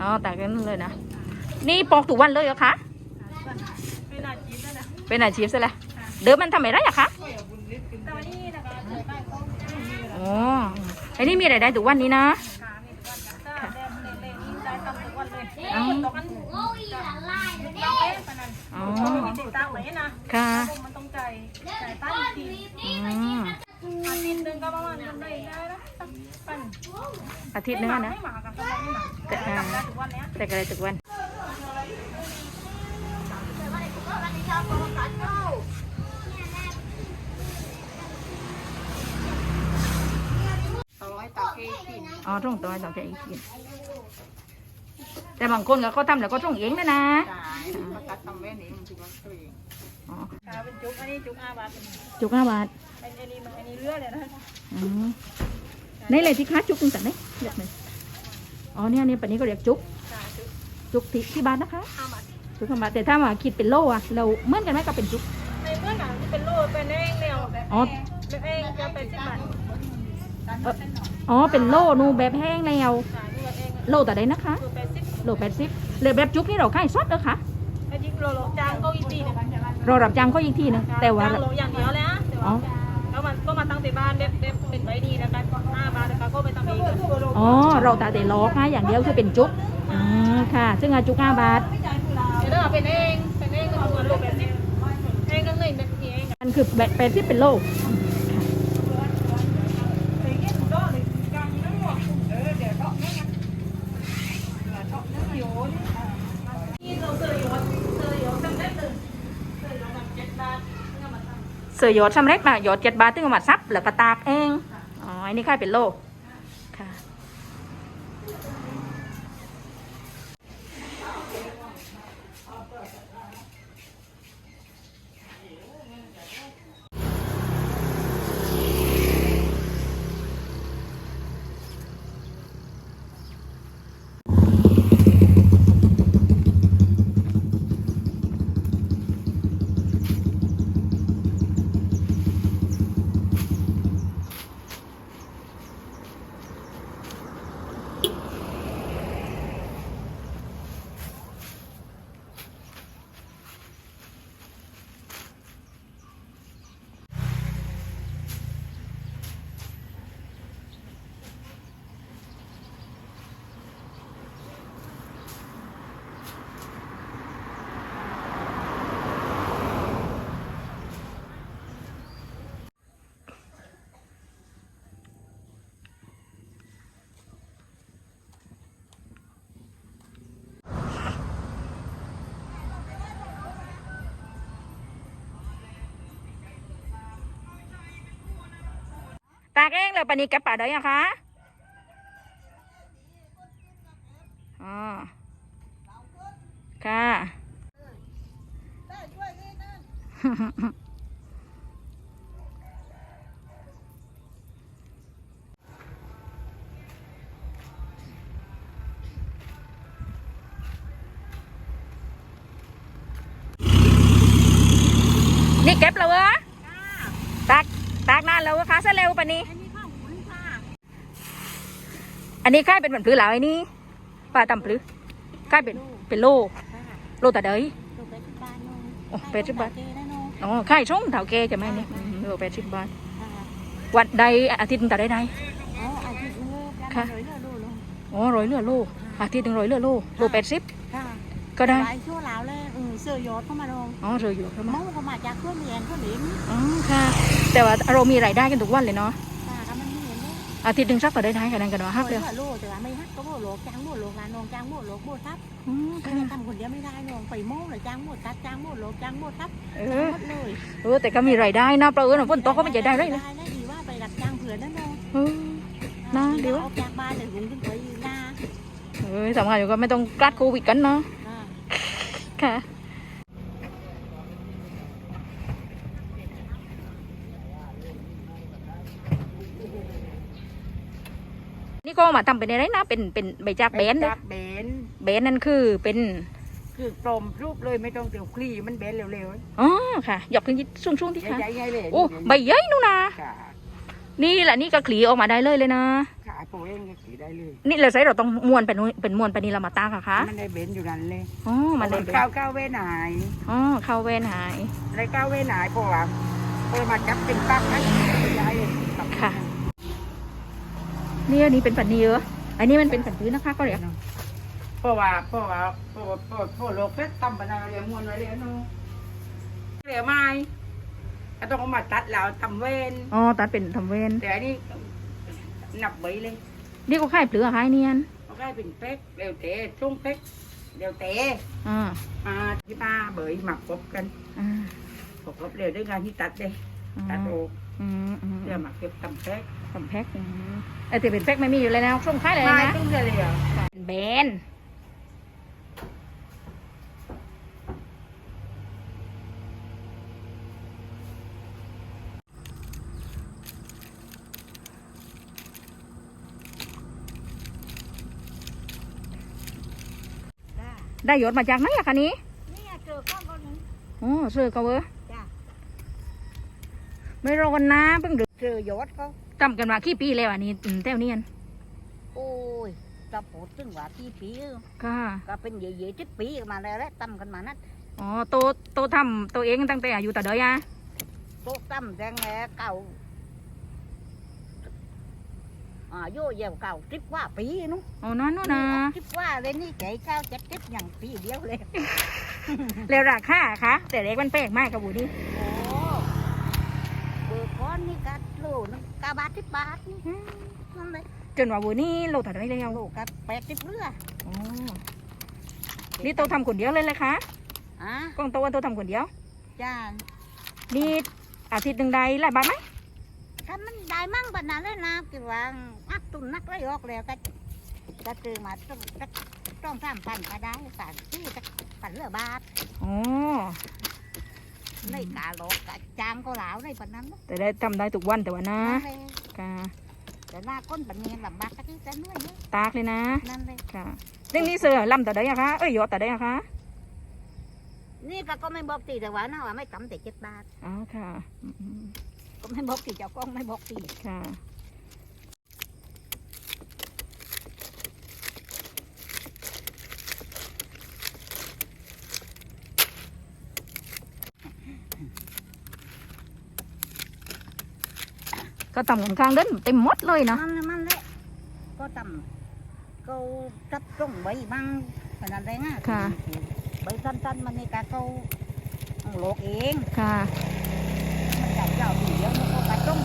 อ๋อตากกันเลยนะ นี่ปอกทุกวันเลยเหรอคะ เป็นอาชีพนั่นแหละเป็นอาชีพซะแล้วเดิมมันทำอะไรอะคะแต่วันนี้นะคะเคยไปเขาอ๋อไอ้นี่มีรายได้ทุกวันนี้นะขามีทุกวันจ้ะถ้าแดงเล่นๆนี่ได้ทำทุกวันเลยอ๋อคนตกกันจ้ะต้องเล่นปะนั้นอ๋อมีติดตั้งไว้นะค่ะมันต้องใจใจายตั้งทีอืมอาทิตย์หนึงก็ประมาณนั้นได้ได้ละสักปัน อาทิตย์นึงอะนะ ไม่หมากับไม่หมาแต่ทำได้ทุกวันเนี้ยแต่ก็ได้ทุกวันต่อร้อยตาเกกินอ๋อตรงตัวต่อแค่อีกทีแต่บางคนก็เขาทำแล้วก็ตรงเองนะนะจ่ายมาตัดทำแว่นนี้มันคือว่าตัวเองอ๋อขาเป็นจุกอันนี้จุกอาบาทเป็นจุกห้าบาท อันนี้มันอันนี้เลือดเลยนะอืม นี่เลยที่ค้าจุกตั้งแต่ไหนเรียกไหมอ๋อเนี่ยเนี่ยปันนี้ก็เรียกจุกจ่ายจุกจุกที่ที่บ้านนะคะอาบาทจุกห้าบาทแต่ถ้ามาคิดเป็นโลอะเราเหมือนกันไหมก็เป็นจุกในเมื่อหนังเป็นโลเป็นเองเดียวแบบอ๋อแบบเองจะเป็นสิบบาทเอ่ออ๋อเป็นโลนูแบบแห้งแล้วจ่ายนี่แบบเองโลแต่ใดนะคะคือเป็นสิบโลแปดสิบเลยแบบจุกนี่เราขายสดเหรอคะไอ้ยิ่งโลโลจางก็อีกทีหนึงเรารับจ้างก็อีกทีนึงแต่ว่าจางโลอย่างเดียวเลยนะแต่อ๋อว่า แล้วมันก็มาตั้งแต่บ้านแบบแบบเป็นใบดีแล้วกันห้าบาทแล้วก็ไปตั้งเองอ๋อเราตาแต่ล้อค่ะอย่างเดียวคือเป็นจุกอืมค่ะ ซึ่งอาจุกห้าบาทเดี๋ยวเราเป็นเองเป็นเองก็ตัวโลแบบนี้เองก็เงินแบบนี้เองมันคือแบบแปดสิบเป็นโลนี่เราเสือหยดเสือหยดจำได้เลยเสือหยดแบบเจ็ดบาทเงินมาตั้ง เสือยอดสำเร็จมายอดเจ็ดบาทตึงเอามาซับแล้วก็ตากเอง อ๋ออันนี้ค่ายเป็นโล ค่ะ ตากเองเลยปานนี้แกะป่าได้ยังคะอ๋อค่ะนี่เก็บแล้วเหรอตากตากนานแล้วเหรอคะซะเร็วปานนี้อันนี้ข้าวหมุนค่ะอั นนี้ค่ายเป็นเหมือนปลือเหลาไอ้นี่ป้าตำปลือค่ายเป็นเป็นโล โลแต่เดยตัวเป็ดสิบบาทน้องโอ้เป็ดสิบบาทเได้น้องอ๋อค่ายช่องเถาแกจะไหมนี่อืมโลแปดสิบบาท วันใดอาทิตย์หนึ่งแต่ได้ใดอ๋ออาทิตย์นึงค่ะร้อยเลือดดูลงอ๋อร้อยเลือโลอาทิตย์หนึ่งร้อยเลือโลโลแปดสิบค่ะก็ได้หลายชั่วแล้วเลยเออเสือหยดเข้ามาลงอ๋อเรออยู่ครับเมาเขามาจากเครื่องเรียนเครื่องหลินอ๋อค่ะ แต่ว่าเรามีรายได้กันทุกวันเลยเนาะ อาทิตย์หนึ่งสักก็ได้ได้กันนั้นกันเนาะฮักเลเลยยลูกแต่ว่าไม่ฮักก็โบโลกจ้างโบโลกงานนองจ้างโบโลกโบทับอืมก็ค่ะจะทำคนเดียวไม่ได้นองไปโม่หรือจ้างโบทับจ้างโบโลกจ้างโบทับเอจ้างอหมดเลยเออแต่ก็มีรายได้นะเปล่าเออฝนตกก็ไม่จะได้เลยนะได้ดีว่าไปรับจ้างเผื่อนั่นนองเออน่าดีวะออกจากบ้านเดี๋ยวลุงขึ้นไปหน้าเออสำคัญอยู่ก็ไม่ต้องกลัดโควิดกันเนาะอ่าค่ะ ก็มาทำเป็นอะไรนะ เป็นเป็นใบจากแบนนะจากเบนแบนนั่นคือเป็นคือปลอมรูปเลยไม่ต้องเตียวคลี่มันเบนเร็วอ๋อค่ะหยอกขึ้นช่วงช่วงๆที่ๆค่ะใหญ่ๆเลยโอ้ใบใหญ่นู่นนะค่ะนี่แหละนี่ก็ขลีออกมาได้เลยเลยนะค่ะโปรเองก็ขี่ได้เลย นี่เราใช้เราต้องม้วนเป็นนู้นเป็นม้วนไปนี่เรามาตากอะคะมันได้เบนอยู่นั่นเลยอ๋อมันเลยก้าวก้าวเว้นหายอ๋อเข้าเวนหายได้ก้าวเว้นหายเพราะว่าเออมาจับเป็นปักนะได้เลยค่ะ นี่อันนี้เป็นผันนี้เยอะอันนี้มันเป็นผันพื้นนะคะก็เรียกเพราะว่าเพราะว่าเพราะว่าเพราะว่าเพราะโลกเพชรตั้มบรรดาเรียมวนไว้เลยเนาะเหลือไม้ก็ต้องเอามาตัดแล้วทำเว้นอ๋อตัดเป็นทำเวนแต่อันนี้หนับใบเลยนี่ก็ค่ายเปลือกค่ายเนียนเอาได้เป็นเป๊กเร็วเตะช่วงเป๊กเร็วเตะอ่ามาที่มาเบยหมักกบกันอ่าปกบเร็วด้วยงานที่ตัดเลยอ่า ตัดโออืมอืมเพื่อหมักเก็บทำเป๊กทำแพ็คอืมไอแต่เป็นแพ็คไม่มีอยู่เลยนะช่วงค่ายเลยไม่นะต้องเลยเหรอเป็นแบนได้ยศมาจากไหนอะคะนี้ เนี่ยเจอข้าวคนนึงอ๋อซื้อก็เวอจ้ะ ไม่รอนนะเพิ่งดึกเจอยศเขาจำกันมากี่ปีแล้วอันนี้อืมแต้วเนียนโอ้ยจะพูดถึงว่าที่ปีค่ะก็เป็นเย่ๆจิตปีมาแล้วแหละตั้มกันมานัดอ๋อโตโตทำตัวเองตั้งแต่อายุแต่เดยอะโต๊ะตั้มแดงแหน่เก่าอ่าโย่เยี่ยวเก่าทิบว่าปีนู้นอ๋อนั่นนู่นนะทิบว่าเลยนี่แก่เก้าเจ็ดทิบอย่างปีเดียวเลยแล้วราคาคะแต่เล็กมันแปลกมากกับบูนี่โอ้เบอร์ก้อ นนี่กัดโลนึงกาบาททิบบาทนี่นั่นเลยจนว่าบูนี่โลถัดได้แล้วโลกัดแปดทิบเรืออ๋อนี่โตทำคนเดียวเลยเลยคะอะกล้องโตว่าโตทำคนเดียว จ้านี่อาทิตย์หนึ่งใดหลายบาทไหมถ้ามันได้มั่งปานนั้นเลยนะกี่ว่าอักตุนนักไรออกแล้วก็ก็ซื้อมาต้องต้องสามพันก็ได้สามซื้อจะพันเรือบาทอ๋อ ในกาโลกกะจางก็หลาวในปานนั้นนะแต่ได้ทำได้ทุกวันแต่ว่านะนั่นเลยค่ะ แต่หน้าก้นปันเนียนลำบากตะกี้จะเหนื่อยเลยตากเลยนะ นั่นเลย ค่ะเรื่องนี้เสือลำแต่ใดอะคะเอ้ยยอดแต่ใดอะคะนี่ก็ก็ไม่บอกตีแต่ว่านะว่าไม่ต่ำแต่เจ็ดบาท อ๋อค่ะอืมก็ไม่บอกตีเจ้ากล้องไม่บอกตีค่ะ ก็ทำกันข้างเดินเต็มหมดเลยนะนั่นมันแหละก็ต่ำก็จับตรงใบบ้างปานนั้นเลยนะค่ะใบสั้นๆมันนี่กะเขาโลกเองค่ะมันจับเจ้าตีเดียวมันก็กระจง